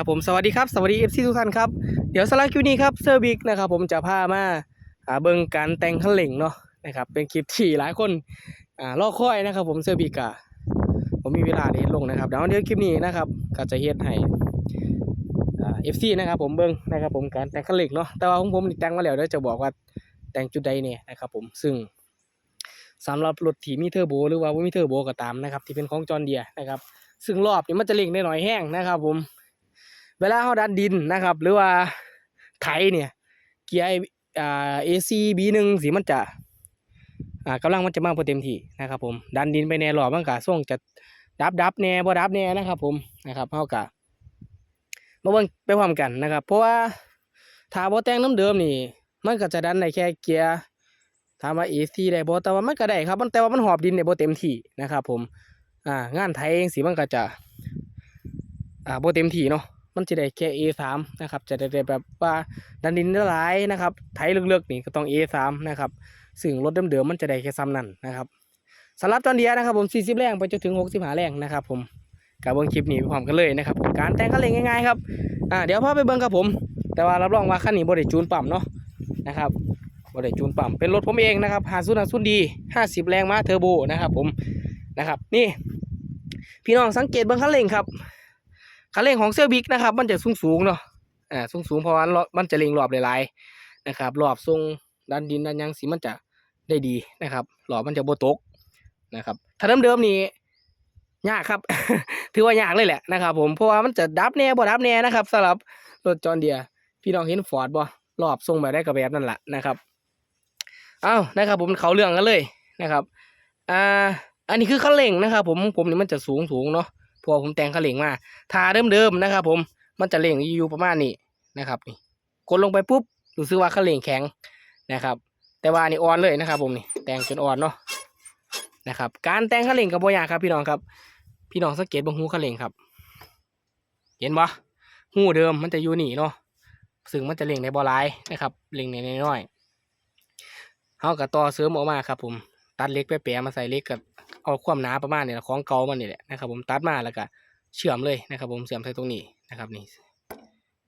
ครับผมสวัสดีครับสวัสดีเอฟซีทุกท่านครับเดี๋ยวสไลด์คิวนี้ครับเซอร์บิกนะครับผมจะพามาอ่าเบิ่งการแต่งคันเร่งเนาะนะครับเป็นคลิปที่หลายคนอ่ารอคอยนะครับ ผมเซอร์บิกอะผมมีเวลาได้เฮ็ดลงนะครับเดี๋ยวเดี๋ยวคลิปนี้นะครับก็จะเฮ็ดให้เอฟซีนะครับผมเบิ่งนะครับผมการแต่งคันเร่งเนาะแต่ว่าของผมแต่งมาแล้วเดี๋ยวจะบอกว่าแต่งจุดใดเนี่ยนะครับผมซึ่งสำหรับรถที่มีเทอร์โบหรือว่าบ่มีเทอร์โบก็ตามนะครับที่เป็นของจอร์เดียนะครับซึ่งรอบนี่มันจะเร่งได้หน่อยแห้งนะครับผม เวลาเขาดันดินนะครับ หรือว่าไถเนี่ย เกียร์อ่า AC B1 สีมันจะอ่ากำลังมันจะมากพอเต็มที่นะครับผมดันดินไปแน่รอบมันก็ส่งจะดับดับแน่บ่ดับแน่นะครับผมนะครับเฮากะมาเบิ่งไปพร้อมกันนะครับ เพราะว่าถ้าบ่แต่งน้ำเดิมนี่ มันก็จะดันได้แค่เกียร์ถามว่า AC ได้บ่แต่ว่ามันก็ได้ครับมันแต่ว่ามันหอบดินได้บ่เต็มที่นะครับ ผมอ่างานไถเองสิมันก็จะอ่าบ่เต็มที่เนาะ มันจะได้แค่ A3 นะครับ จะได้แบบว่าดันดินละลายนะครับ ไถลึกๆนี่ก็ต้อง A3 นะครับ ซึ่งรถเดิมๆมันจะได้แค่ซ้ำนั่นนะครับสำหรับจอนเดียนะครับผม 40 แรงไปจนถึง 65 แรงนะครับผมกับเบิ้งคลิปนี้ไปพร้อมกันเลยนะครับ การแต่งคันเร่งง่ายๆครับอ่าเดี๋ยวพาไปเบิ้งครับผม แต่ว่ารับรองว่าคันนี้บ่ได้จูนปั๊มเนาะนะครับบ่ได้จูนปั๊มเป็นรถผมเองนะครับหาซุนหาซุนดี 50 แรงม้าเทอร์โบนะครับผมนะครับนี่ พี่น้องสังเกตเบิ้งคันเร่งครับ คันเร่งของเซลบิกนะครับ มันจะสูงสูงเนาะอ่าสูงสูงเพราะว่ามันจะเร่งรอบหลายๆนะครับรอบทรงดันดินดันยังสีมันจะได้ดีนะครับรอบมันจะโบตกนะครับ ถ้าเดิมๆนี่ยากครับ ถือว่ายากเลยแหละนะครับ ผมเพราะว่ามันจะดับแน่บ่ดับแน่นะครับสำหรับรถจอห์นเดียพี่น้องเห็นฟอร์ดบ่รอบทรงแบบได้กับแบบนั่นแหละนะครับเอ้านะครับ ผมเขาเรื่องกันเลยนะครับอ่าอันนี้คือคันเร่งนะครับ ผมผมนี่มันจะสูงสูงเนาะ อผมแต่งคันเร่งมาทาเดิมๆนะครับ ผมมันจะเร่งอยู่ประมาณนี้นะครับนี่กดลงไปปุ๊บรู้สึกว่าคันเร่งแข็งนะครับ แต่ว่านี่อ่อนเลยนะครับ ผมนี่แต่งจนอ่อนเนาะนะครับ การแต่งคันเร่งกับโบยาครับ พี่น้องครับ พี่น้องสังเกตบางหูคันเร่งครับ เห็นปะหูเดิมมันจะอยู่นี่เนาะซึ่งมันจะเร่งในบอลายนะครับเร่งในน้อยๆเขากับต่อเสริมออกมาครับ ผม ตัดเล็กไปแปะมาใส่เล็กกับ เอาความหนาประมาณนี้แหละของเก่ามันนี่แหละนะครับผมตัดมาแล้วก็เชื่อมเลยนะครับผมเชื่อมใส่ตรงนี้นะครับนี่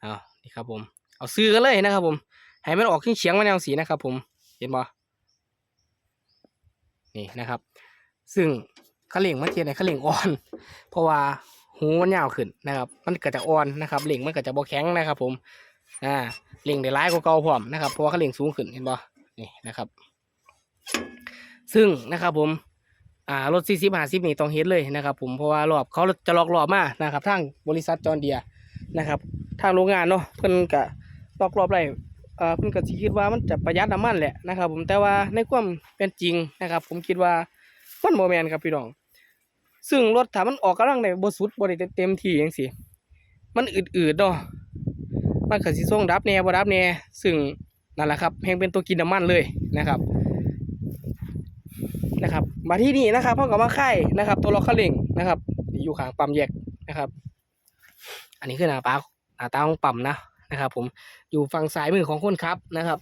เอานี่ครับผมเอาซื้อกันเลยนะครับ ผมให้มันออกเฉียงมาแนวสีนะครับ ผมเห็นบ่นี่นะครับ ซึ่งขาเล่งมันเทียนในขาเล่งอ่อน เพราะว่าหูมันยาวขึ้นนะครับ มันเก็จะอ่อนนะครับเหล่งมันเก็จะบ่แข็งนะครับ ผมอ่าเหล่งได้ร้ายกว่าเก่าพร้อมนะครับเพราะว่าขาเล่งสูงขึ้นเห็นบ่นี่นะครับ ซึ่งนะครับผม อ่ารถสี่สิบห้าสิบนี่ต้องเฮ็ดเลยนะครับ ผมเพราะว่ารอบเขาจะลอกรอบมานะครับทางบริษัทจอร์เดียนะครับทางโรงงานเนาะเพิ่นก็ลอกรอบไรเอ่อเพิ่นก็สิคิดว่ามันจะประหยัดน้ำมันแหละนะครับ ผมแต่ว่าในความเป็นจริงนะครับ ผมคิดว่ามันบ่แม่นครับพี่น้อง ซึ่งรถถ้ามันออกกำลังได้บ่สุดบ่ได้เต็มที่จังซี่มันอืดๆเนาะมันก็สิส่งดับแน่บ่ดับแน่ซึ่งนั่นแหละครับแฮงเป็นตัวกินน้ำมันเลยนะครับ นะครับ มาที่นี่นะครับพ่อกับมาค่ายนะครับ ตัวล็อกคันเร่งนะครับ อยู่ขางปั๊มแยกนะครับ อันนี้คือหน้าปาหน้าตาของปั๊มนะนะครับ ผมอยู่ฝั่งซ้ายมือของคนขับนะครับ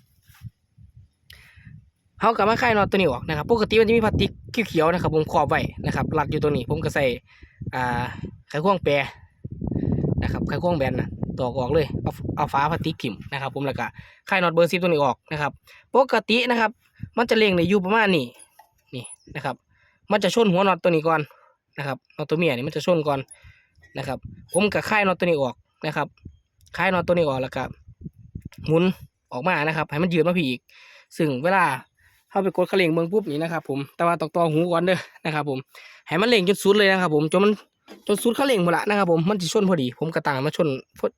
เขากับมาค่ายน็อตตัวนี้ออกนะครับ ปกติมันจะมีพลาสติกเขียวๆนะครับ ผมครอบไว้นะครับรัดอยู่ตรงนี้ ผมก็ใส่อ่าไขควงแปรนะครับไขควงแบนนะตอกออกเลยเอาเอาฟ้าพลาสติกถิ่มนะครับ ผมแล้วก็ค่ายน็อตเบอร์ซิตัวนี้ออกนะครับ ปกตินะครับ มันจะเล็งในอยู่ประมาณนี้ นะครับ มันจะชนหัวน็อตตัวนี้ก่อนนะครับน็อตตัวเมียนี่มันจะชนก่อนนะครับ ผมกับค่ายน็อตตัวนี้ออกนะครับค่ายน็อตตัวนี้ออกแล้วก็หมุนออกมานะครับ ให้มันยืดมาพีอีก ซึ่งเวลาเข้าไปกดกระเล่งเมืองปุ๊บนี่นะครับ ผมแต่ว่าต้องต่อหูก่อนเด้อนะครับ ผมให้มันเล่งจนสุดเลยนะครับ ผมจนมันจนสุดเขาเล่งหมดละนะครับ ผมมันจะชนพอดี ผมกระต่างมาชน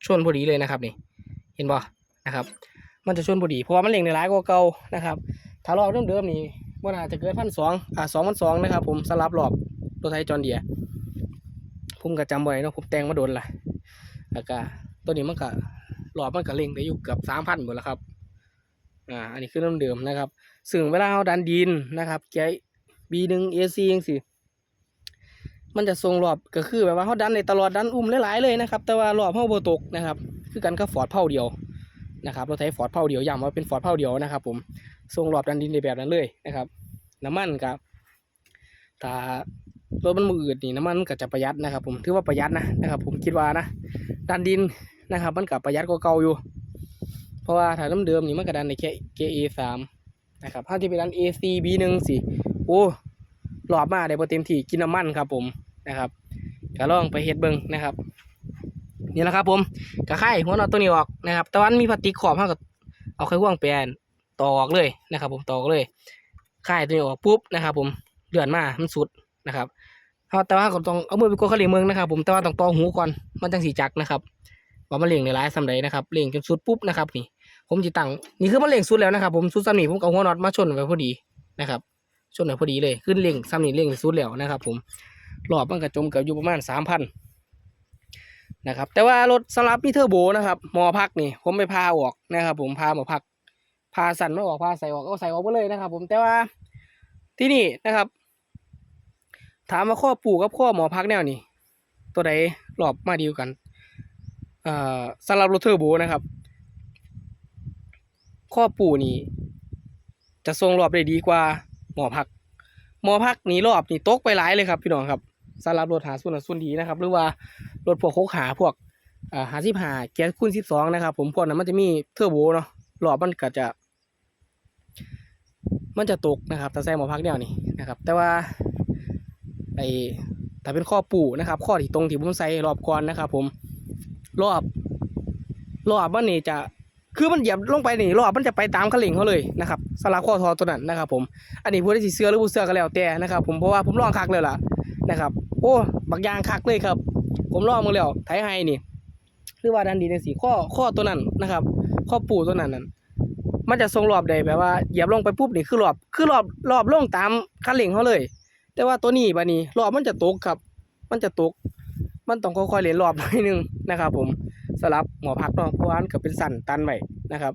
ชนพอดีเลยนะครับนี่ เห็นบ่นะครับ มันจะชนพอดีเพราะว่ามันเล่งในร้ายกว่าเก่านะครับ ถ้ารอบเดิมๆนี่ ว่น่าจะเกินพันสองอ่าสองพันสองนะครับผมสลับรอบตัวไทยจอนเดียผมก็จำไว้เนาะผมแต่งมาโดนละแล้วก็ตัวนี้มันก็รอบมันก็เล่งได้อยู่เกือบสามพันหมดแล้วครับอ่าอันนี้คือน้ำเดิมนะครับซึ่งเวลาเราดันดินนะครับแกบีหนึ่งเอซียังสิมันจะทรงรอบก็คือแบบว่าเขาดันในตลอดดันอุ้มหลายๆเลยนะครับ แต่ว่ารอบเขาโบตกนะครับ คือกันก็ฟอร์ดเผาเดียวนะครับเราใช้ฟอร์ดเผาเดียวย้ำว่าเป็นฟอร์ดเผาเดียวนะครับผม ทรงรอบดันดินในแบบนั้นเลยนะครับ น้ำมันกับถ้ารถมันมืออืดนี่น้ำมันก็จะประหยัดนะครับ ผมถือว่าประหยัดนะนะครับ ผมคิดว่านะดันดินนะครับ มันกับประหยัดกว่าเก่าอยู่ เพราะว่าถ้าเดิมๆนี่มันก็ดันในแค่ KA สามนะครับถ้าที่ไปดัน AC B หนึ่งสิโอ้หลอบมาได้บ่เต็มที่กินน้ำมันครับ ผมนะครับก็ลองไปเฮ็ดเบิ่งนะครับนี่แหละครับผมกระไข่หัวนอตตัวนี้ออกนะครับ แต่วันมีพลาสติกขอบเท่ากับเอาไขควงแปลน ตอกเลยนะครับ ผมตอกเลยไข่ตัวนี้ออกปุ๊บนะครับ ผมเดือนมามันสุดนะครับเอาแต่ว่าก็ต้องเอามือไปกดขันเร่งเมืองนะครับผมแต่ว่าต้องตอหูก่อนมันจังสีจักนะครับว่ามันเร่งในร้ายสำใดนะครับเร่งจนสุดปุ๊บนะครับนี่ ผมจะตั้งนี่คือมันเร่งสุดแล้วนะครับ ผมสุดซ้ำนี่ผมเอาหัวน็อตมาชนไว้พอดีนะครับ ชนไว้พอดีเลยขึ้นเร่งซ้ำนี่เร่งสุดแล้วนะครับ ผมรอบมันกระจมเกือบอยู่ประมาณสามพันนะครับแต่ว่ารถสำหรับมีเทอร์โบนะครับมอพักนี่ผมไปพาออกนะครับ ผมพาหมอพัก พาสันไม่ออกพาใส่ออกก็ใส่ออกไปเลยนะครับ ผมแต่ว่าที่นี่นะครับ ถามว่าข้อปู่กับข้อหมอพักแนวนี่ตัวใดหลอบมาดีกว่ากันเอ่อสำหรับรถเทอร์โบนะครับ ข้อปู่นี่จะทรงรอบได้ดีกว่าหมอพัก หมอพักนี่รอบนี่ตกไปหลายเลยครับ พี่น้องครับสำหรับรถหาส่วนส่วนดีนะครับ หรือว่ารถพวกโคกหาพวกอ่าหาสิบหาเกียร์คูณสิบสองนะครับ ผมพวกนั้นมันจะมีเทอร์โบเนาะหลอดมันก็จะ มันจะตกนะครับแต่ใส่หมอพักเดียวนี่นะครับ แต่ว่าไอถ้าเป็นข้อปู่นะครับ ข้อที่ตรงที่ผมใส่รอบก่อนนะครับ ผมรอบรอบมันนี่จะคือมันเหยียบลงไปนี่รอบมันจะไปตามคันเร่งเขาเลยนะครับสลับข้อทอตัวนั้นนะครับ ผมอันนี้ผู้ได้สีเสื้อหรือผู้เสื้อก็แล้วแต่นะครับ ผมเพราะว่าผมลองคักเลยล่ะนะครับ โอ้บักยางคักเลยครับ ผมลองมาแล้วไทยไฮนี่หรือว่าดันดีในสีข้อข้อตัวนั้นนะครับ ข้อปูตัวนั้นนั่น มันจะทรงรอบใดแบบว่าเหยียบลงไปปุ๊บนี่คือรอบคือรอบรอบลงตามคันเร่งเขาเลย แต่ว่าตัวนี้บานี้รอบมันจะตกครับ มันจะตก มันต้องค่อยๆเล่นรอบหน่อยนึงนะครับ ผมสลับหมอพักเนาะเพราะว่ามันก็เป็นสั่นตันไว้นะครับ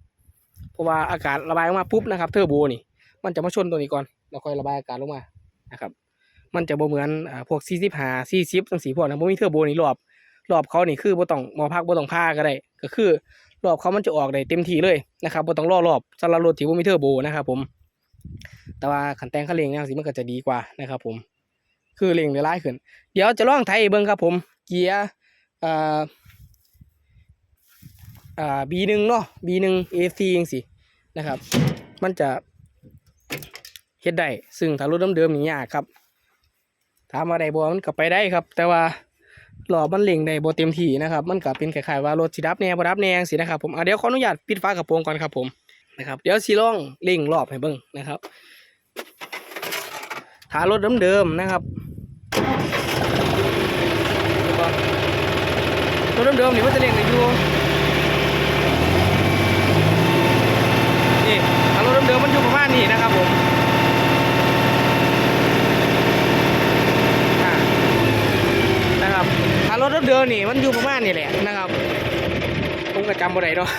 เพราะว่าอากาศระบายออกมาปุ๊บนะครับเทอร์โบนี่ มันจะมาชนตัวนี้ก่อนแล้วค่อยระบายอากาศลงมานะครับมันจะบ่เหมือนอ่าพวก45 40จังซี่พวกนั้นบ่มีเทอร์โบนี่รอบรอบเขานี่คือบ่ต้องหมอพักบ่ต้องพาก็ได้ ก็คือ รอบเขามันจะออกได้เต็มที่เลยนะครับบ่ต้องรอรอบสำหรับรถที่บ่มีเทอร์โบนะครับผม แต่ว่าขันแตงคันเร่งจังซี่มันก็จะดีกว่านะครับผม คือเร่งได้หลายขึ้น เดี๋ยวจะลองไถให้เบิ่งครับผม เกียร์อ่าอ่า B1 เนาะ B1 AC จังซี่นะครับ มันจะเฮ็ดได้ซึ่งถ้ารถเดิมๆนี่ยากครับถามว่าได้บ่มันก็ไปได้ครับ แต่ว่า หล่อมันเล่งได้บ่เต็มที่นะครับมันก็เป็นคล้ายๆว่ารถสีดับแน่บ่ดับแนงสีนะครับผมเดี๋ยวขออนุญาตปิดฝากระโปรงก่อนครับผมนะครับเดี๋ยวสีล่องเล่งรอบให้เบิ้งนะครับถารถเดิมๆนะครับรถเดิมๆนี่มันจะเล่งได้อยู่นี่ถ้ารถเดิมๆมันอยู่ประมาณนี้นะครับผม อ่านะครับ ถ้ารถเดินนี่มันอยู่ประมาณนี่แหละนะครับผมก็จำบ่ได้เนาะ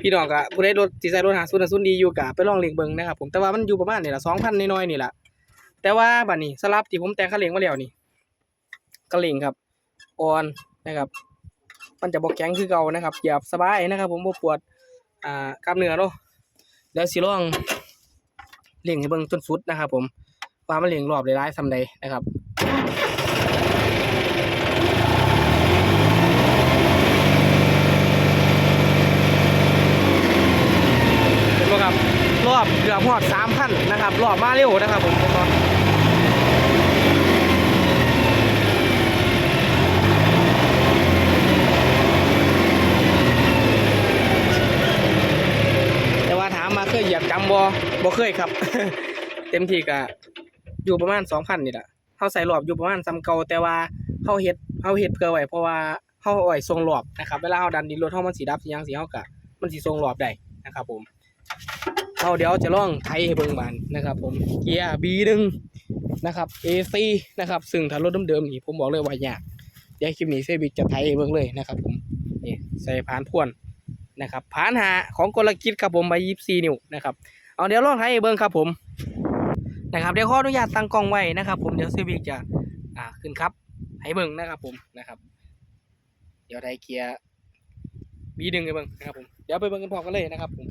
พี่น้องก็ผู้ใดรถที่ใส่รถหาซุนซุนดีอยู่ก็ไปลองเลียงเบิ่งนะครับผมแต่ว่ามันอยู่ประมาณนี่แหละ2,000น้อยๆนี่แหละแต่ว่าบัดนี้สลับที่ผมแต่งคันเร่งมาแล้วนี่คันเร่งครับอ่อนนะครับ มันจะบ่แข็งคือเก่านะครับเหยียบสบายนะครับ ผมบ่ปวดอ่ากล้ามเนื้อเนาะเดี๋ยวสิลองเร่งให้เบิ่งจนสุดนะครับ ผมว่ามันเร่งรอบได้หลายส่ำใดนะครับ เห็นไหมครับ รอบเกือบ หอดสามพันนะครับรอบมาเร็วนะครับผมผมบอกแต่ว่าถามมาเคยเหยียบจำบบ่เคยครับ เต็มที่ก็อยู่ประมาณสองพันนี่แหละเขาใส่รอบอยู่ประมาณซ้ำเก่าแต่ว่าเขาเฮ็ดเขาเฮ็ดเพื่อไว้เพราะว่าเขาอาไว้ทรงรอบนะครับเวลาเขาดันดินรถเขามันสีดับสียังสีเขากะมันสีทรงรอบได้นะครับผม เอาเดี๋ยวจะล่องไทยให้เบิ่งบานนะครับ ผมเกียร์ B1 นะครับ AC นะครับซึ่งถ้ารถเดิมๆนี่ผมบอกเลยว่ายากเดี๋ยวคลิปนี้เซบิกจะไทยให้เบิ่งเลยนะครับ ผมนี่ใส่ผ่านพ่วนนะครับผ่านหาของกลกิจครับผมใบยี่สี่นิ้วนะครับเอาเดี๋ยวลองไทยให้เบิ่งครับผมนะครับเดี๋ยวขออนุญาตตั้งกล้องไว้นะครับ ผมเดี๋ยวเซบิกจะอ่าขึ้นครับให้เบิ่งนะครับ ผมนะครับ เดี๋ยวไทยเกียร์ B1 ให้เบิ่งนะครับผมเดี๋ยวไปเบิ่งกันพอกันเลยนะครับผม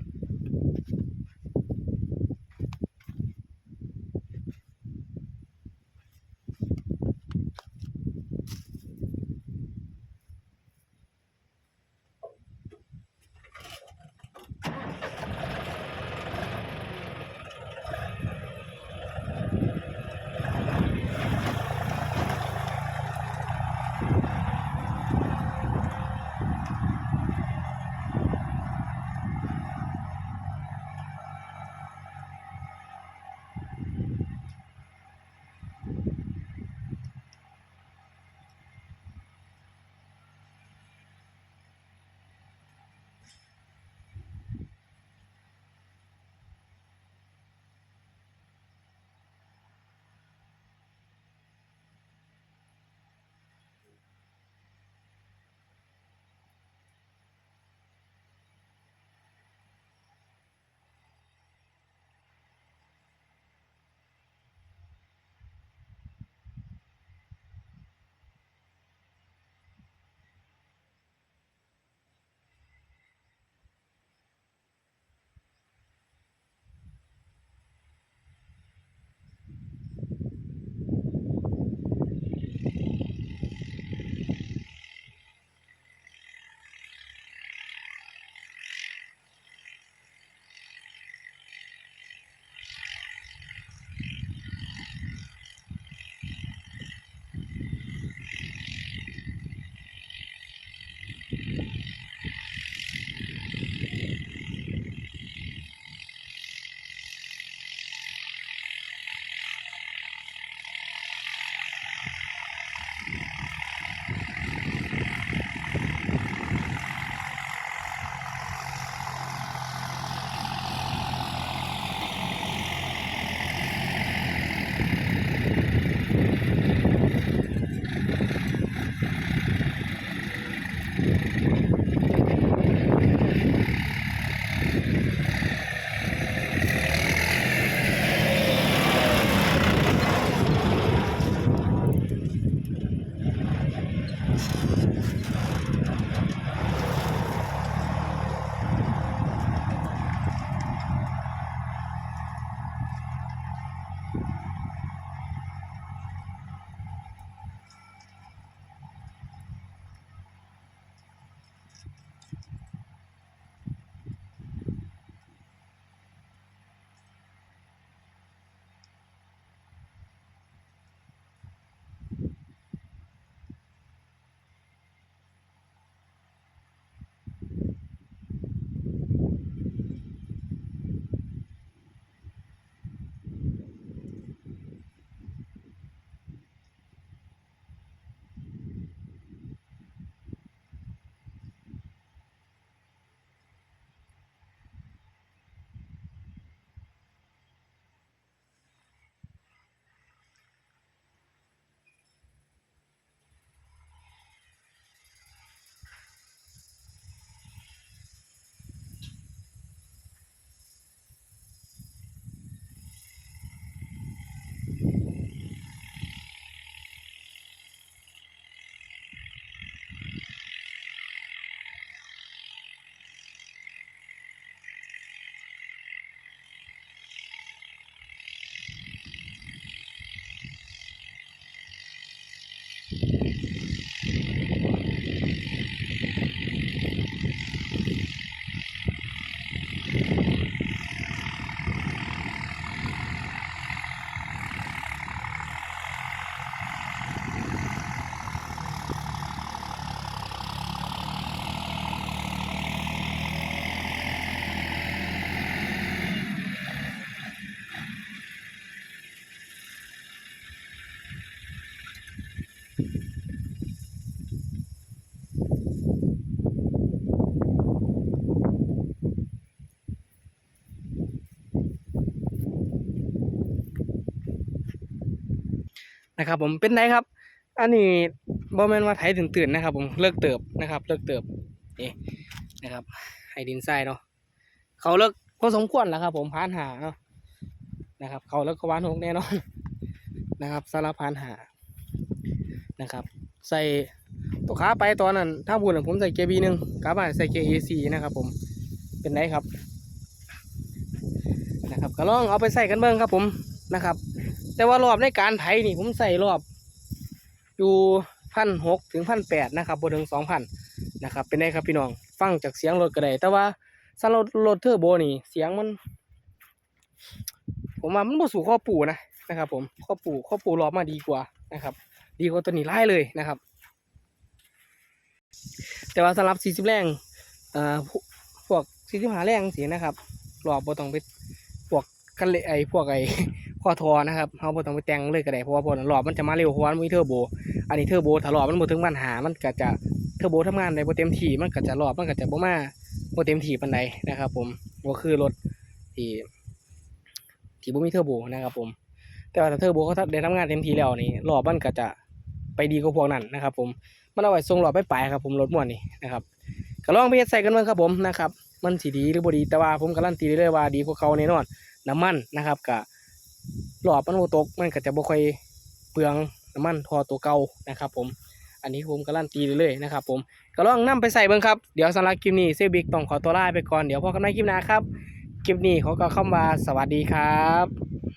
นะครับ ผมเป็นไงครับ อันนี้บ่แมนว่าไถตื่นๆนะครับ ผมเลิกเติบนะครับ เลิกเติบนี่นะครับให้ดินทรายเนาะเขาเลิกพอสมควรแล้วครับ ผมพานหาเนาะนะครับ เขาเลิกกวานหกแน่นอนนะครับสารพานหานะครับ ใส่ตัวขาไปตอนนั้นถ้าบุญผมใส่เกียร์บีหนึ่งกลับมานใส่เกียร์เอซีนะครับ ผมเป็นไงครับนะครับก็ลองเอาไปใส่กันเบิ้งครับผมนะครับ แต่ว่ารอบในการไถนี่ผมใส่รอบ อยู่พันหกถึงพันแปดนะครับบนถึงสองพันนะครับ เป็นไงครับพี่น้องฟังจากเสียงรถก็ได้แต่ว่าสำหรับรถเทอร์โบนี่ เสียงมัน ผมว่ามันบ่สู่ข้อปู่นะนะครับ ผมข้อปู่ข้อปู่รอบมาดีกว่านะครับ ดีกว่าตัวนี้ไล่เลยนะครับ แต่ว่าสำหรับ40แรงอ่อพวกพวก45แรงสีนะครับรอบบ่ต้องไปพวกกันเลยไอพวกไอ ข้อทอนะครับเฮาบ่ต้องไปแต่งเลยก็ได้เพราะว่าพวกนั้นรอบมันจะมาเร็วเพราะว่ามันมีเทอร์โบ อันนี้เทอร์โบถ้ารอบมันบ่ถึงปัญหามันก็จะเทอร์โบทำงานได้บ่เต็มที่มันก็จะรอบมันก็จะบ่มาบ่เต็มที่ปานใดนะครับ ผมบ่คือรถที่ที่บ่มีเทอร์โบนะครับ ผม แต่ว่าถ้าเทอร์โบเขาได้ทำงานเต็มที่แล้วนี่รอบมันก็จะไปดีกว่าพวกนั้นนะครับ ผมมันเอาไว้ส่งรอบไปปลายครับ ผมรถม่วนนี่นะครับก็ลองไปเฮ็ดใส่กันเบิ่งครับผมนะครับมันสิดีหรือบ่ดีแต่ว่าผมการันตีได้เลยว่าดีกว่าเขาแน่นอนน้ำมันนะครับก็ หลอดมันบ่ตกมันก็จะบ่ค่อยเปลืองน้ำมันทอตัวเก่านะครับผมอันนี้ผมการันตีเลยนะครับผมก็ลองนํไปใส่เบิ้งครับ เดี๋ยวสำหรับคลิปนี้เซบิกต้องขอตัวลาไปก่อน เดี๋ยวพบกันใหม่คลิปหน้าครับ คลิปนี้ขอก็เข้ามาสวัสดีครับ